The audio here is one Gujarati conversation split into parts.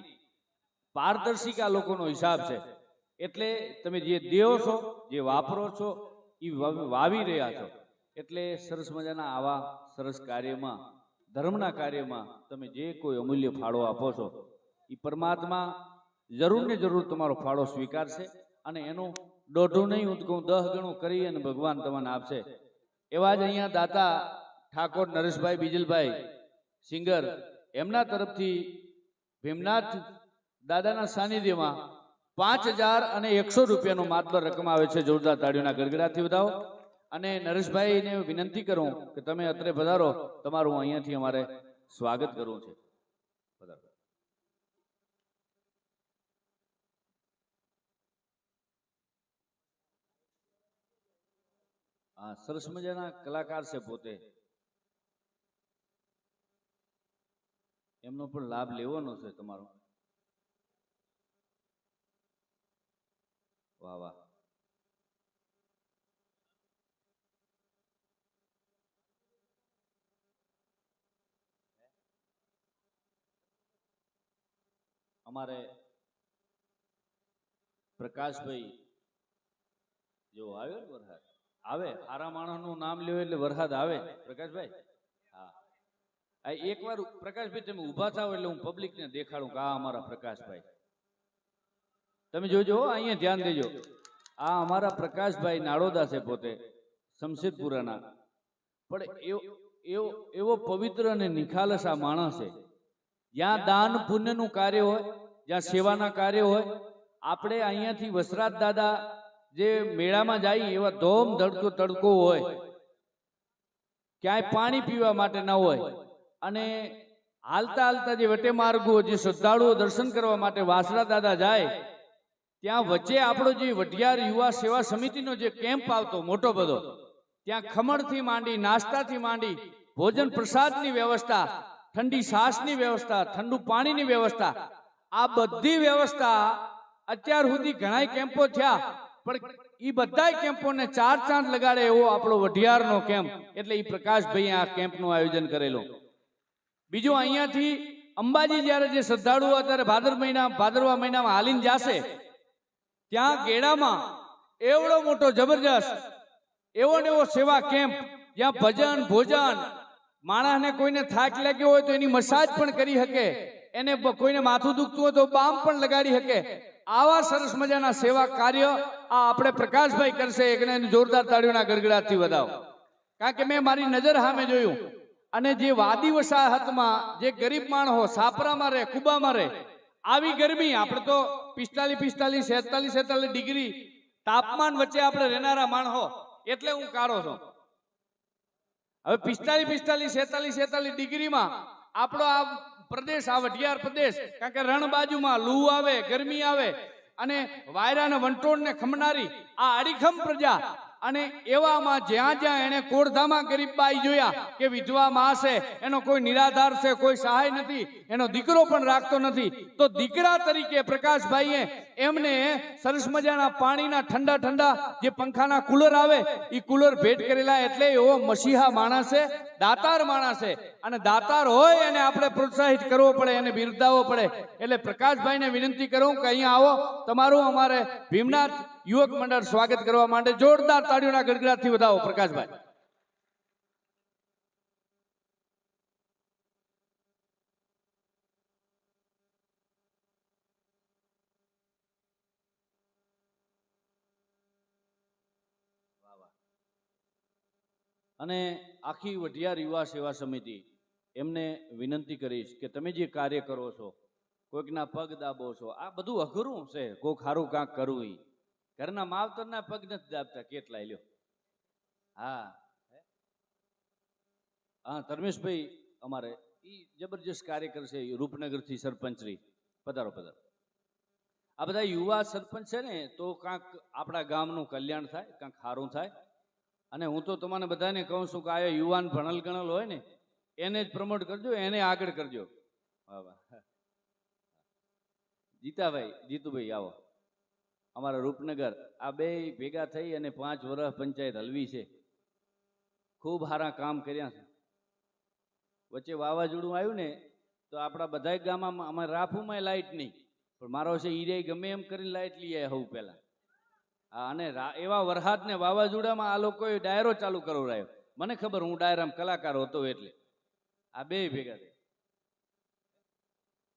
નહીં પારદર્શિકા લોકોનો હિસાબ છે. એટલે તમે જે દેવો છો, જે વાપરો છો એ વાવ- રહ્યા છો. એટલે સરસ મજાના આવા સરસ કાર્યમાં, ધર્મના કાર્યમાં તમે જે કોઈ અમૂલ્ય ફાળો આપો છો એ પરમાત્મા જરૂર ને જરૂર તમારો ફાળો સ્વીકારશે અને એનું દોઢું નહીં હું દહ ગણું કરી અને ભગવાન તમને આપશે. એવા જ અહીંયા દાતા ઠાકોર નરેશભાઈ, બીજલભાઈ, સિંગર, એમના તરફથી ભીમનાથ દાદાના સાનિધ્યમાં પાંચ હજાર અને એકસો રૂપિયાનો માત્ર રકમ આવે છે જોરદાર તાળીઓના ગરગડાથી વધાવો. અને નરેશભાઈને વિનંતી કરું કે તમે અત્રે પધારો. તમારું અહીંયાથી અમારે સ્વાગત કરવું છે. પધારો. હા સરસ મજાના કલાકાર છે પોતે. એમનો પણ લાભ લેવાનો છે તમારો. વાહ વાહ. અમારે પ્રકાશભાઈ જો આવ્યો ને વરસાદ આવે સારા માણસનું નામ લેવું એટલે વરસાદ આવે. પ્રકાશભાઈ? આ એકવાર પ્રકાશભાઈ તમે ઊભા થાવ એટલે હું પબ્લિકને દેખાડું કે આ અમારા પ્રકાશભાઈ. તમે જોજો અહીંયા ધ્યાન દેજો. આ અમારા પ્રકાશભાઈ નાડોદા છે પોતે, શમશેદપુરાના. પણ એવો એવો એવો પવિત્ર અને નિખાલસ આ માણસ છે. જ્યાં દાન પુણ્યનું કાર્ય હોય, જ્યાં સેવાના કાર્ય હોય, આપણે અહીંયાથી વસરાત દાદા જે મેળામાં જાય, એવા ધોમ ધડકો તડકો હોય. ક્યાંય પાણી પીવા માટે ન હોય. અને હાલતા હાલતા જે વટે માર્ગો જે શ્રદ્ધાળુઓ દર્શન કરવા માટે વાસણા દાદા જાય ત્યાં વચ્ચે આપણો જે વઢિયાર યુવા સેવા સમિતિનો જે કેમ્પ આવતો મોટો બધો ત્યાં ખમણથી માંડી નાસ્તાથી માંડી ભોજન પ્રસાદની વ્યવસ્થા ઠંડી શ્વાસની વ્યવસ્થા ઠંડુ પાણીની વ્યવસ્થા આ બધી વ્યવસ્થા અત્યાર સુધી ઘણા કેમ્પો થયા પણ એ બધાય કેમ્પોને ચાર ચાંદ લગાડે એવો આપણો વઢિયારનો કેમ્પ એટલે એ પ્રકાશભાઈ આ કેમ્પનું આયોજન કરેલું. બીજું અહીંયાથી અંબાજી જ્યારે જે શ્રદ્ધાળુઓ અત્યારે ભાદર મહિના ભાદરવા મહિનામાં હાલીને જાશે ત્યાં ગેડામાં એવડો મોટો જબરજસ્ત એવો ને એવો સેવા કેમ્પ જ્યાં ભજન ભોજન માણસને કોઈને થાક લાગ્યો હોય તો એની મસાજ પણ કરી શકે એને કોઈને માથું દુખતું હોય તો બામ પણ લગાડી શકે. આવા સરસ મજાના સેવા કાર્ય આ આપણે પ્રકાશભાઈ કરશે એકને જોરદાર તાળીઓના ગડગડાટથી વધાવો. કારણ કે મેં મારી નજર સામે જોયું. અને જે વાદી વસાહતમાં જે ગરીબ માણસો સાપરામાં રહે કુબામાં રહે આવી ગરમી આપણે તો પિસ્તાલીસ પિસ્તાલીસ સેતાલીસ સેતાલીસ ડિગ્રી તાપમાન વચ્ચે આપણે રહેનારા માણસો એટલે હું કાઢો છું. હવે પિસ્તાલીસ પિસ્તાલીસ સેતાલીસ સેતાલીસ ડિગ્રીમાં આપણો આ પ્રદેશ આ વઢિયાર પ્રદેશ કારણ કે રણ બાજુમાં લૂ આવે ગરમી આવે અને વાયરાને વંટોળને ખમનારી આ અડીખમ પ્રજા અને એવામાં જ્યાં જ્યાં એને કોળધામાં ગરીબ બાઈ જોયા કે વિધવા માં છે એનો કોઈ નિરાધાર છે, કોઈ સહાય નથી, એનો દીકરો પણ રાખતો નથી, તો દીકરા તરીકે પ્રકાશભાઈએ એમને સરસ મજાના પાણીના ઠંડા ઠંડા જે પંખાના કુલર આવે એ કુલર ભેટ કરેલા એટલે એવો મસીહા માણસ છે, દાતાર માણસ છે. અને દાતાર હોય એને આપણે પ્રોત્સાહિત કરવો પડે, એને બિરદાવવો પડે. એટલે પ્રકાશભાઈને વિનંતી કરું કે અહીંયા આવો, તમારું અમારે ભીમનાથ યુવક મંડળ સ્વાગત કરવા માટે જોરદાર તાળીઓના ગડગડાટથી વધાવો, પ્રકાશભાઈ. અને આખી વઢિયાર યુવા સેવા સમિતિ એમને વિનંતી કરીશ કે તમે જે કાર્ય કરો છો, કોઈકના પગ દાબો છો, આ બધું અઘરું છે, કોઈક સારું કાંક કરવું ઘરના માવતરના પગ નથી દાબતા, કેટલાય લ્યો. હા. હા, ધર્મેશભાઈ અમારે એ જબરજસ્ત કાર્યકર છે રૂપનગરથી સરપંચરી. પધારો પધારો. આ બધા યુવા સરપંચ છે ને, તો કાંક આપણા ગામનું કલ્યાણ થાય, કાંક સારું થાય. અને હું તો તમને બધાને કહું છું કે આ યુવાન ભણલ ગણલ હોય ને, એને જ પ્રમોટ કરજો, એને આગળ કરજો. વાહ વાહ. જીતાભાઈ, જીતુભાઈ, આવો. અમારા રૂપનગર, આ બે ભેગા થઈ અને પાંચ વર્ષ પંચાયત હલવી છે. ખૂબ સારા કામ કર્યા છે. વચ્ચે વાવાઝોડું આવ્યું ને, તો આપણા બધા ગામમાં અમારે રાફુમાં લાઇટ નહીં. પણ મારો છે ઈરે ગમે એમ કરીને લાઇટ લઈ આવ્યા હવું પહેલાં. હા, અને એવા વરસાદને વાવાઝોડામાં આ લોકોએ ડાયરો ચાલુ કરાવડાયો. મને ખબર હું ડાયરામાં કલાકાર હતો એટલે. આ બે ભેગા થઈ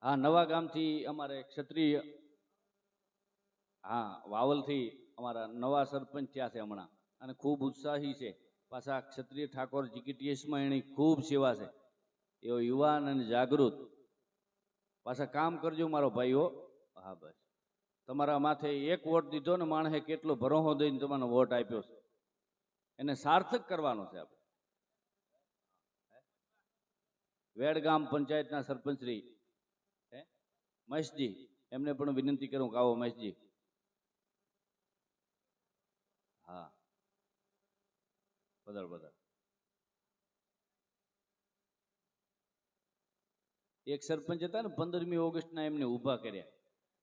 હા, નવા ગામથી અમારે ક્ષત્રિય હા વાવલથી અમારા નવા સરપંચ થયા છે હમણાં. અને ખૂબ ઉત્સાહી છે. પાછા ક્ષત્રિય ઠાકોર જીકેટીએસમાં એની ખૂબ સેવા છે. એવો યુવાન અને જાગૃત. પાછા કામ કરજો મારો ભાઈઓ. હા, બસ. તમારા માથે એક વોટ દીધો ને માણસે કેટલો ભરોહો દઈને તમને વોટ આપ્યો છે. એને સાર્થક કરવાનો છે આપણે. વેડગામ પંચાયતના સરપંચ શ્રી, હે? મહેશજી, એમને પણ વિનંતી કરું કે આવો મહેશજી હા પધાર વધારે. એક સરપંચ હતા ને, પંદરમી ઓગસ્ટના એમને ઊભા કર્યા.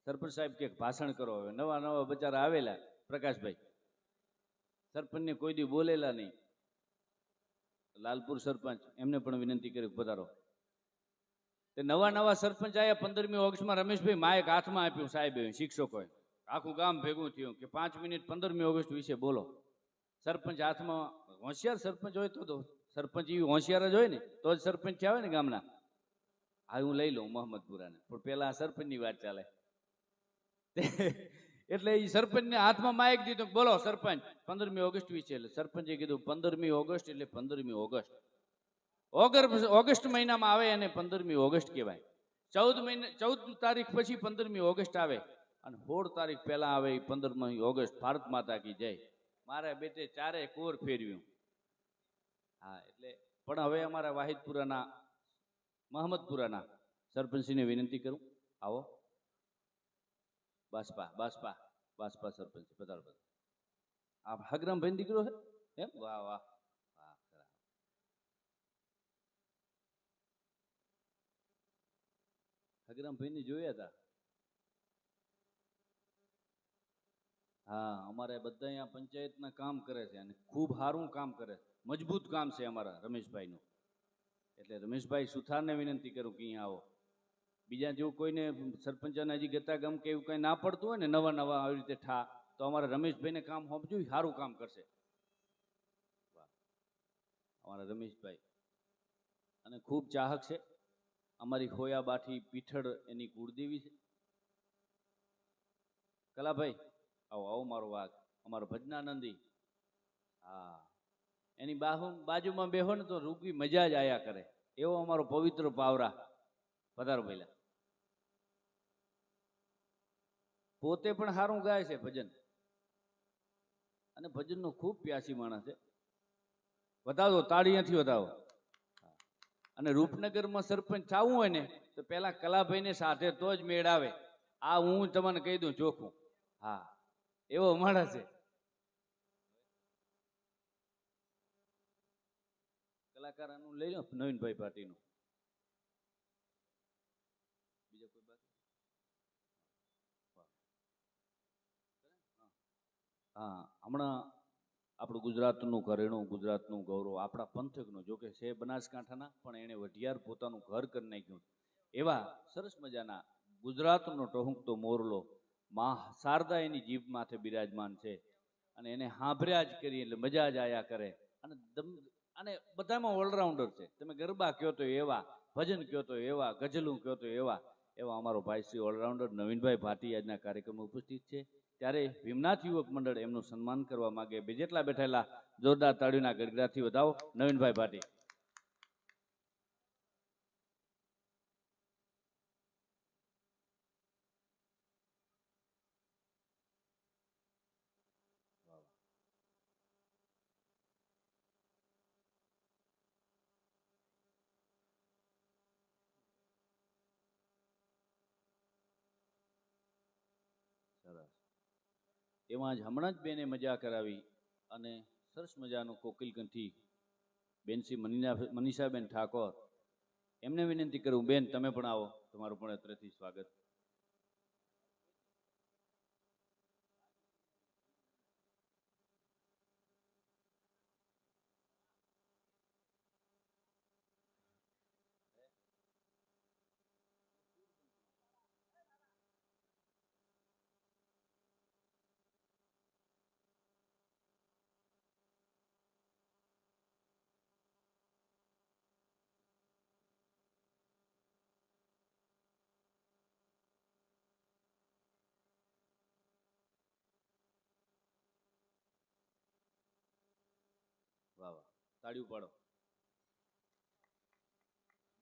સરપંચ સાહેબ કે, ભાષણ કરો હવે. નવા નવા બચારા આવેલા, પ્રકાશભાઈ. સરપંચને કોઈ દી બોલેલા નહીં. લાલપુર સરપંચ, એમને પણ વિનંતી કરી પધારો. તે નવા નવા સરપંચ આવ્યા પંદરમી ઓગસ્ટમાં રમેશભાઈ માયક હાથમાં આપ્યું, સાહેબ, શિક્ષકોએ. આખું ગામ ભેગું થયું કે, પાંચ મિનિટ પંદરમી ઓગસ્ટ વિશે બોલો. સરપંચ હાથમાં હોશિયાર સરપંચ હોય તો સરપંચ એવી હોશિયાર જ હોય ને, તો જ સરપંચ થયા હોય ને ગામના. હા હું લઈ લઉં મોહમ્મદપુરાને, પણ પેલા સરપંચની વાત ચાલે. એટલે એ સરપંચને હાથમાં માયક દીધું, બોલો સરપંચ, પંદરમી ઓગસ્ટ વિશે એટલે સરપંચે કીધું, પંદરમી ઓગસ્ટ એટલે પંદરમી ઓગસ્ટ. ઓગસ્ટ ઓગસ્ટ મહિનામાં આવે એને પંદરમી ઓગસ્ટ કહેવાય. ચૌદ મહિના, ચૌદ તારીખ પછી પંદરમી ઓગસ્ટ આવે. અને સોળ તારીખ પહેલા આવે એ પંદરમી ઓગસ્ટ, ભારત માતા કી જય. મારા બેટે ચારે કોર ફેરવ્યું. હા, એટલે પણ હવે અમારા વાહિદપુરાના, મહમદપુરાના સરપંચને વિનંતી કરું. આવો. બાસપા બાસપા બાસપા સરપંચ બધા પધાર. આપ હગરામભાઈ દીકરો છે? એમ? વાહ વાહ. હગરામભાઈને જોયા હતા હા, અમારે બધા અહીંયા પંચાયતના કામ કરે છે અને ખૂબ સારું કામ કરે મજબૂત કામ છે અમારા રમેશભાઈનું. એટલે રમેશભાઈ સુથારને વિનંતી કરું કે અહીંયા આવો. બીજા જેવું કોઈને સરપંચના હજી ગતા ગમ કે એવું કંઈ ના પડતું હોય ને નવા નવા આવી રીતે ઠા, તો અમારા રમેશભાઈને કામ સોંપજો સારું કામ કરશે. અમારા રમેશભાઈ. અને ખૂબ ચાહક છે. અમારી ખોયા બાઠી પીઠળ એની કુળદેવી છે. કલાભાઈ આવો આવો મારો વાઘ, અમારો ભજનાનંદી. હા. એની બાહુ, બાજુમાં બેહો ને તો રૂપી મજા જ આયા કરે. એવો અમારો પવિત્ર પાવરા. પધારો પહેલા પોતે પણ સારું ગાય છે ભજન. અને ભજનનો ખૂબ પ્યાસી માણસ છે. વધાવો નથી બતાવો અને રૂપનગરમાં સરપંચ થવું હોય ને, તો પહેલાં કલાભાઈને સાથે તો જ મેળ આવે. આ હું તમને કહી દઉં ચોખ્ખું. હા. એવો માણસ છે. કલાકારનું લઈ લો, નવીનભાઈ પાટીનું બીજા હા, હમણાં આપણું ગુજરાતનું ઘરેણું, ગુજરાતનું ગૌરવ, આપણા પંથકનું, જોકે છે બનાસકાંઠાના, પણ એણે વઢિયાર પોતાનું ઘર કરી નાખ્યું. એવા સરસ મજાના ગુજરાતનો ટહુકતો મોરલો મા શારદા એની જીભ માથે બિરાજમાન છે અને એને હાંભર્યા જ કરી એટલે મજા જ આયા કરે. અને દમ, અને બધામાં ઓલરાઉન્ડર છે. તમે ગરબા કહો તો એવા, ભજન કહો તો એવા, ગઝલું કહો તો એવા એવા અમારો ભાઈ શ્રી ઓલરાઉન્ડર નવીનભાઈ ભાટી આજના કાર્યક્રમમાં ઉપસ્થિત છે. ત્યારે ભીમનાથ યુવક મંડળ એમનું સન્માન કરવા માગે. બે જેટલા બેઠેલા જોરદાર તાળીના ગડગડાથી વધાવો. નવીનભાઈ ભાટી સરસ એમાં જ હમણાં જ બેને મજા કરાવી અને સરસ મજાનું કોકિલકંઠી બેનસી મનીના મનીષાબેન ઠાકોર. એમને વિનંતી કરું, બેન, તમે પણ આવો. તમારું પણ અત્રેથી સ્વાગત. તાળીઓ પાડો.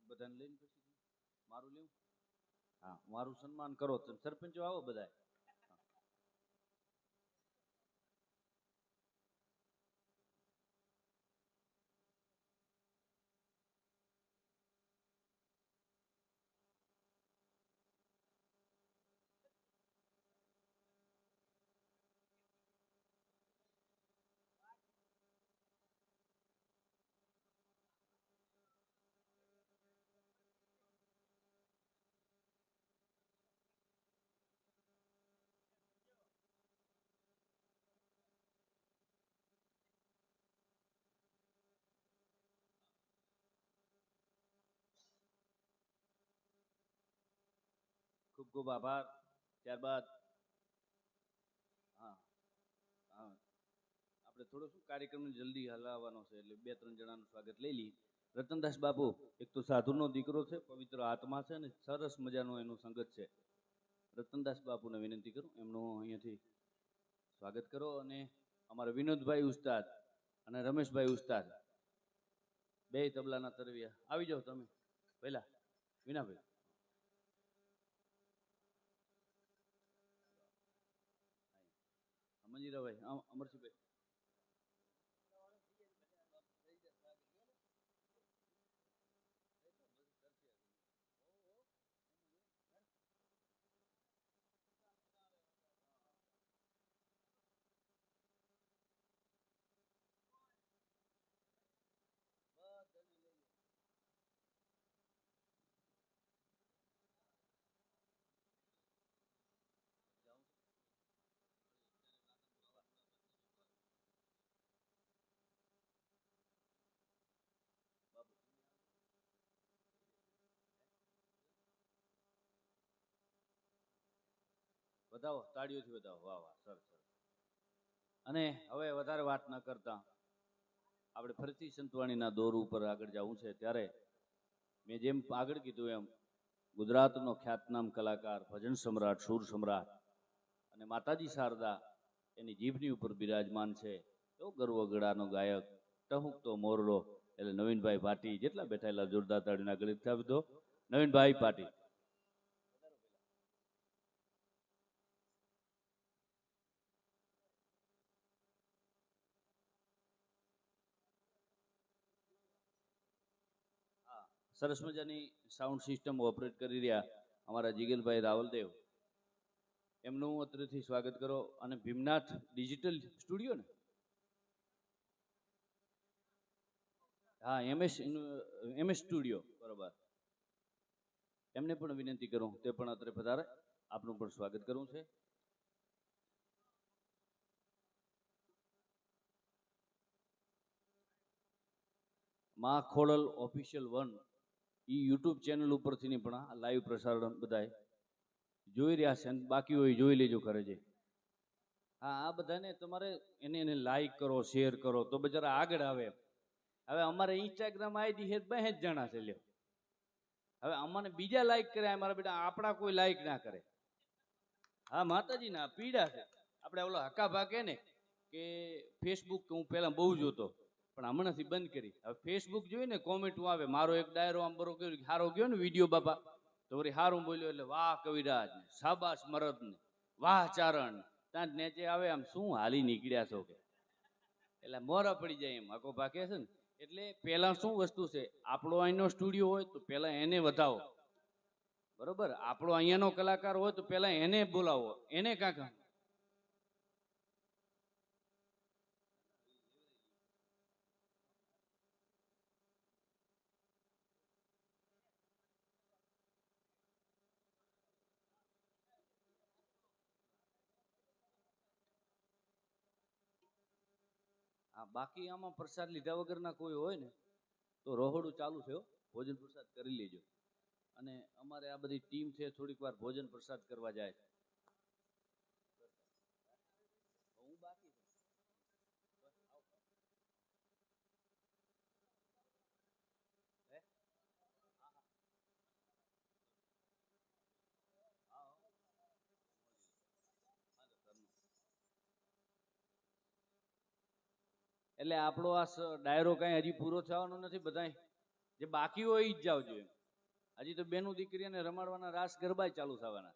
બધાને લઈને પછી મારું લેવું હા, મારું સન્માન કરો. તમે સરપંચો આવો બધાય. ખૂબ આભાર. ત્યારબાદ, હા હા. આપણે થોડો શું કાર્યક્રમને જલ્દી હલાવવાનો છે, એટલે બે ત્રણ જણાનું સ્વાગત લઈ લઈએ. રતનદાસ બાપુ, એક તો સાધુનો દીકરો છે, પવિત્ર આત્મા છે અને સરસ મજાનો એનું સંગત છે. રતનદાસ બાપુને વિનંતી કરું, એમનું અહીંયાથી સ્વાગત કરો અને અમારા વિનોદભાઈ ઉસ્તાદ અને રમેશભાઈ ઉસ્તાદ. બે તબલાના તરવિયા. આવી જાઓ તમે. પહેલા, વિનાભાઈ. ਜੀ ਰਵੇ ਅਮਰਸ਼ੀ ਭਾਈ વધાવો તાળીઓથી વધાવો વાહ વાહ સર સર અને હવે વધારે વાત ન કરતા. આપણે ફરીથી સંતવાણીના દોર ઉપર આગળ જવું છે. ત્યારે મેં જેમ આગળ કીધું એમ, ગુજરાતનો ખ્યાતનામ કલાકાર, ભજન સમ્રાટ, સુર સમ્રાટ અને માતાજી શારદા એની જીભની ઉપર બિરાજમાન છે. એવો ગર્વગડાનો ગાયક ટહુકતો મોરલો, એટલે નવીનભાઈ ભાટી જેટલા બેઠેલા જોરદાર તાળીના ગણિત આપી દો નવીનભાઈ પાટી. સરસ મજાની સાઉન્ડ સિસ્ટમ ઓપરેટ કરી રહ્યા અમારા જીગલભાઈ રાવલદેવ. એમનું અત્રેથી સ્વાગત કરો અને ભીમનાથ ડિજિટલ સ્ટુડિયો ને? હા, એમએસ એમએસ સ્ટુડિયો બરોબર. એમને પણ વિનંતી કરું, તે પણ અત્રે પધારે. આપનું પણ સ્વાગત કરવું છે. માં ખોડલ ઓફિશિયલ વન એ યુટ્યુબ ચેનલ ઉપરથી પણ આ લાઈવ પ્રસારણ બધાય જોઈ રહ્યા છે અને બાકી હોય જોઈ લેજો કરે છે હા, આ બધાને તમારે એને એને લાઈક કરો શેર કરો, તો બજારા આગળ આવે હવે અમારે ઇન્સ્ટાગ્રામ આઈડી છે બે જ જણા છે, લ્યો. હવે અમને બીજા લાઈક કરે અમારા બેટા આપણા કોઈ લાઈક ના કરે. હા, માતાજી ના, પીડા છે. આપણે ઓલો હકા ભાગે ને કે ફેસબુક હું પહેલાં બહુ જોતો. પણ હમણાંથી બંધ કરી. હવે ફેસબુક જોઈને કોમેન્ટો આવે મારો એક ડાયરો આમ બરો કર્યો, હારો ગયો ને વીડિયો બાપા. તો વળી હારું બોલ્યો એટલે વાહ કવિરાજ સ્મરદ ને વાહ ચારણ ત્યાં નેચે આવે આમ શું હાલી નીકળ્યા છો કે? એટલે મોરા પડી જાય એમ. હકો ભાગે છે ને, એટલે પેલા શું વસ્તુ છે? આપણો અહીંનો સ્ટુડિયો હોય તો પેલા એને વધાવો. બરોબર? આપણો અહીંયાનો કલાકાર હોય તો પેલા એને બોલાવો. એને કાંક હા બાકી આમાં પ્રસાદ લીધા વગરના કોઈ હોય ને, તો રહોડું ચાલુ થયો ભોજન પ્રસાદ કરી લેજો. અને અમારે આ બધી ટીમ છે, થોડીક વાર ભોજન પ્રસાદ કરવા જાય છે. હું બાકી છું. બસ આવો. હે? હા, હા. હા, હો. હા, તો ઘરનું. એટલે આપણો આ ડાયરો કાંઈ હજી પૂરો થવાનો નથી બધાય. જે બાકી હોય એ જ જાવ જોઈએ હજી તો બેનું દીકરીને રમાડવાના રાસ ગરબા ચાલુ થવાના.